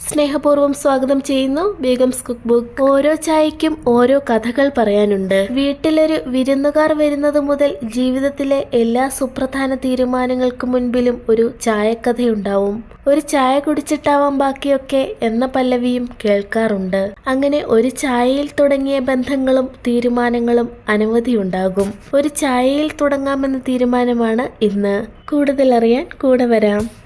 സ്നേഹപൂർവം സ്വാഗതം ചെയ്യുന്നു ബേഗംസ് കുക്ക് ബുക്ക് ഓരോ ചായക്കും ഓരോ കഥകൾ പറയാനുണ്ട്. വീട്ടിലൊരു വിരുന്നുകാർ വരുന്നത് മുതൽ ജീവിതത്തിലെ എല്ലാ സുപ്രധാന തീരുമാനങ്ങൾക്ക് മുൻപിലും ഒരു ചായക്കഥയുണ്ടാവും. ഒരു ചായ കുടിച്ചിട്ടാവാം ബാക്കിയൊക്കെ എന്ന പല്ലവിയും കേൾക്കാറുണ്ട്. അങ്ങനെ ഒരു ചായയിൽ തുടങ്ങിയ ബന്ധങ്ങളും തീരുമാനങ്ങളും അനവധിയുണ്ടാകും. ഒരു ചായയിൽ തുടങ്ങാമെന്ന തീരുമാനമാണ് ഇന്ന്. കൂടുതൽ അറിയാൻ കൂടെ വരാം.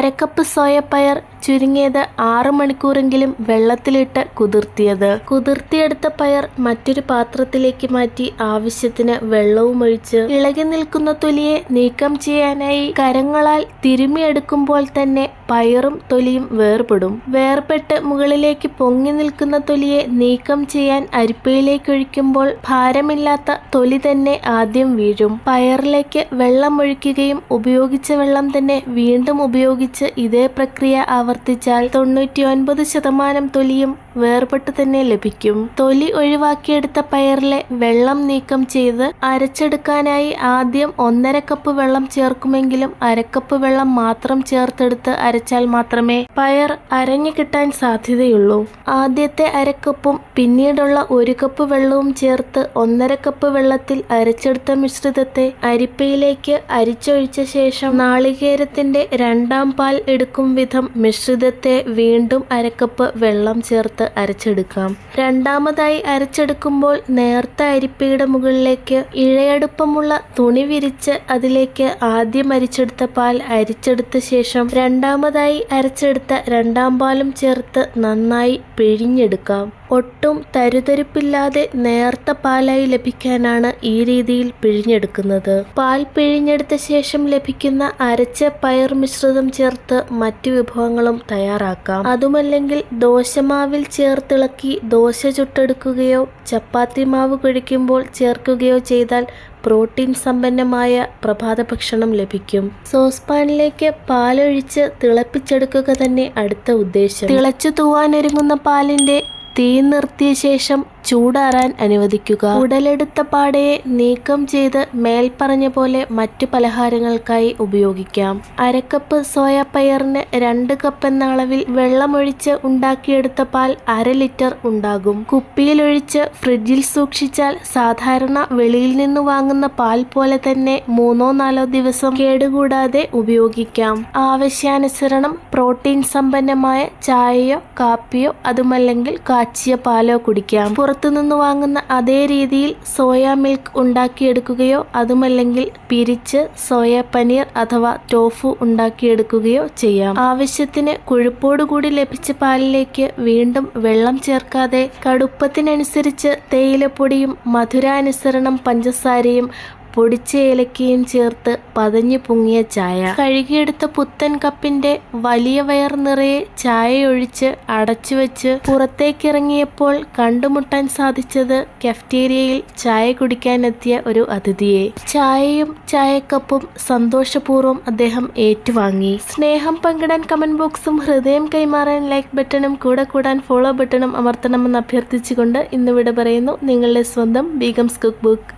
അരക്കപ്പ് സോയപ്പയർ ചുരുങ്ങിയത് ആറ് മണിക്കൂറെങ്കിലും വെള്ളത്തിലിട്ട് കുതിർത്തിയത്. കുതിർത്തിയെടുത്ത പയർ മറ്റൊരു പാത്രത്തിലേക്ക് മാറ്റി ആവശ്യത്തിന് വെള്ളവും ഒഴിച്ച് ഇളകി നിൽക്കുന്ന തൊലിയെ നീക്കം ചെയ്യാനായി കരങ്ങളാൽ തിരുമിയെടുക്കുമ്പോൾ തന്നെ പയറും തൊലിയും വേർപെടും. വേർപെട്ട് മുകളിലേക്ക് പൊങ്ങി നിൽക്കുന്ന തൊലിയെ നീക്കം ചെയ്യാൻ അരിപ്പയിലേക്ക് ഒഴിക്കുമ്പോൾ ഭാരമില്ലാത്ത തൊലി തന്നെ ആദ്യം വീഴും. പയറിലേക്ക് വെള്ളം ഒഴിക്കുകയും ഉപയോഗിച്ച വെള്ളം തന്നെ വീണ്ടും ഉപയോഗിച്ച് ഇതേ പ്രക്രിയ ആവർത്തിച്ചാൽ തൊണ്ണൂറ്റി ഒൻപത് ശതമാനം തൊലിയും വേർപെട്ട് തന്നെ ലഭിക്കും. തൊലി ഒഴിവാക്കിയെടുത്ത പയറിലെ വെള്ളം നീക്കം ചെയ്ത് അരച്ചെടുക്കാനായി ആദ്യം ഒന്നര കപ്പ് വെള്ളം ചേർക്കുമെങ്കിലും അരക്കപ്പ് വെള്ളം മാത്രം ചേർത്തെടുത്ത് അരച്ചാൽ മാത്രമേ പയർ അരഞ്ഞു കിട്ടാൻ സാധ്യതയുള്ളൂ. ആദ്യത്തെ അരക്കപ്പും പിന്നീടുള്ള ഒരു കപ്പ് വെള്ളവും ചേർത്ത് ഒന്നര കപ്പ് വെള്ളത്തിൽ അരച്ചെടുത്ത മിശ്രിതത്തെ അരിപ്പയിലേക്ക് അരിച്ചൊഴിച്ച ശേഷം നാളികേരത്തിന്റെ രണ്ടാം പാൽ എടുക്കും വിധം മിശ്രിതത്തെ വീണ്ടും അരക്കപ്പ് വെള്ളം ചേർത്ത് അരച്ചെടുക്കാം. രണ്ടാമതായി അരച്ചെടുക്കുമ്പോൾ നേർത്ത അരിപ്പയുടെ മുകളിലേക്ക് ഇഴയടുപ്പമുള്ള തുണി വിരിച്ച് അതിലേക്ക് ആദ്യം അരിച്ചെടുത്ത പാൽ അരിച്ചെടുത്ത ശേഷം രണ്ടാമതായി അരച്ചെടുത്ത രണ്ടാം പാലും ചേർത്ത് നന്നായി പിഴിഞ്ഞെടുക്കാം. ഒട്ടും തരുതരിപ്പില്ലാതെ നേർത്ത പാലായി ലഭിക്കാനാണ് ഈ രീതിയിൽ പിഴിഞ്ഞെടുക്കുന്നത്. പാൽ പിഴിഞ്ഞെടുത്ത ശേഷം ലഭിക്കുന്ന അരച്ച പയർ മിശ്രിതം ചേർത്ത് മറ്റു വിഭവങ്ങളും തയ്യാറാക്കാം. അതുമല്ലെങ്കിൽ ദോശമാവിൽ ചേർത്തിളക്കി ദോശ ചുട്ടെടുക്കുകയോ ചപ്പാത്തി മാവ് കുഴിക്കുമ്പോൾ ചേർക്കുകയോ ചെയ്താൽ പ്രോട്ടീൻ സമ്പന്നമായ പ്രഭാത ഭക്ഷണം ലഭിക്കും. സോസ് പാനിലേക്ക് പാലൊഴിച്ച് തിളപ്പിച്ചെടുക്കുക തന്നെ അടുത്ത ഉദ്ദേശം. തിളച്ചു തൂവാനൊരുങ്ങുന്ന പാലിന്റെ തീ നിർത്തിയ ശേഷം ചൂടാറാൻ അനുവദിക്കുക. ഉടലെടുത്ത പാടയെ നീക്കം ചെയ്ത് മേൽപ്പറഞ്ഞ പോലെ മറ്റു പലഹാരങ്ങൾക്കായി ഉപയോഗിക്കാം. അരക്കപ്പ് സോയ പയറിന് രണ്ട് കപ്പ് എന്ന അളവിൽ വെള്ളമൊഴിച്ച് ഉണ്ടാക്കിയെടുത്ത പാൽ അര ലിറ്റർ ഉണ്ടാകും. കുപ്പിയിലൊഴിച്ച് ഫ്രിഡ്ജിൽ സൂക്ഷിച്ചാൽ സാധാരണ വെളിയിൽ നിന്ന് വാങ്ങുന്ന പാൽ പോലെ തന്നെ മൂന്നോ നാലോ ദിവസം കേടുകൂടാതെ ഉപയോഗിക്കാം. ആവശ്യാനുസരണം പ്രോട്ടീൻ സമ്പന്നമായ ചായയോ കാപ്പിയോ അതുമല്ലെങ്കിൽ കാച്ചിയ പാലോ കുടിക്കാം. പുറത്തുനിന്ന് വാങ്ങുന്ന അതേ രീതിയിൽ സോയ മിൽക്ക് ഉണ്ടാക്കിയെടുക്കുകയോ അതുമല്ലെങ്കിൽ പിരിച്ച് സോയ പനീർ അഥവാ ടോഫു ഉണ്ടാക്കിയെടുക്കുകയോ ചെയ്യാം. ആവശ്യത്തിന് കൊഴുപ്പോടുകൂടി ലഭിച്ച പാലിലേക്ക് വീണ്ടും വെള്ളം ചേർക്കാതെ കടുപ്പത്തിനനുസരിച്ച് തേയിലപ്പൊടിയും മധുരാനുസരണം പഞ്ചസാരയും പൊടിച്ച ഏലക്കയും ചേർത്ത് പതഞ്ഞു പൊങ്ങിയ ചായ. കഴുകിയെടുത്ത പുത്തൻ കപ്പിന്റെ വലിയ വയർ നിറയെ ചായയൊഴിച്ച് അടച്ചു വെച്ച് പുറത്തേക്കിറങ്ങിയപ്പോൾ കണ്ടുമുട്ടാൻ സാധിച്ചത് കഫ്റ്റീരിയയിൽ ചായ കുടിക്കാനെത്തിയ ഒരു അതിഥിയെ. ചായയും ചായക്കപ്പും സന്തോഷപൂർവം അദ്ദേഹം ഏറ്റുവാങ്ങി. സ്നേഹം പങ്കിടാൻ കമന്റ് ബോക്സും ഹൃദയം കൈമാറാൻ ലൈക്ക് ബട്ടണും കൂടെ കൂടാൻ ഫോളോ ബട്ടണും അമർത്തണമെന്ന് അഭ്യർത്ഥിച്ചുകൊണ്ട് ഇന്നിവിടെ പറയുന്നു നിങ്ങളുടെ സ്വന്തം ബീഗംസ് കുക്ക് ബുക്ക്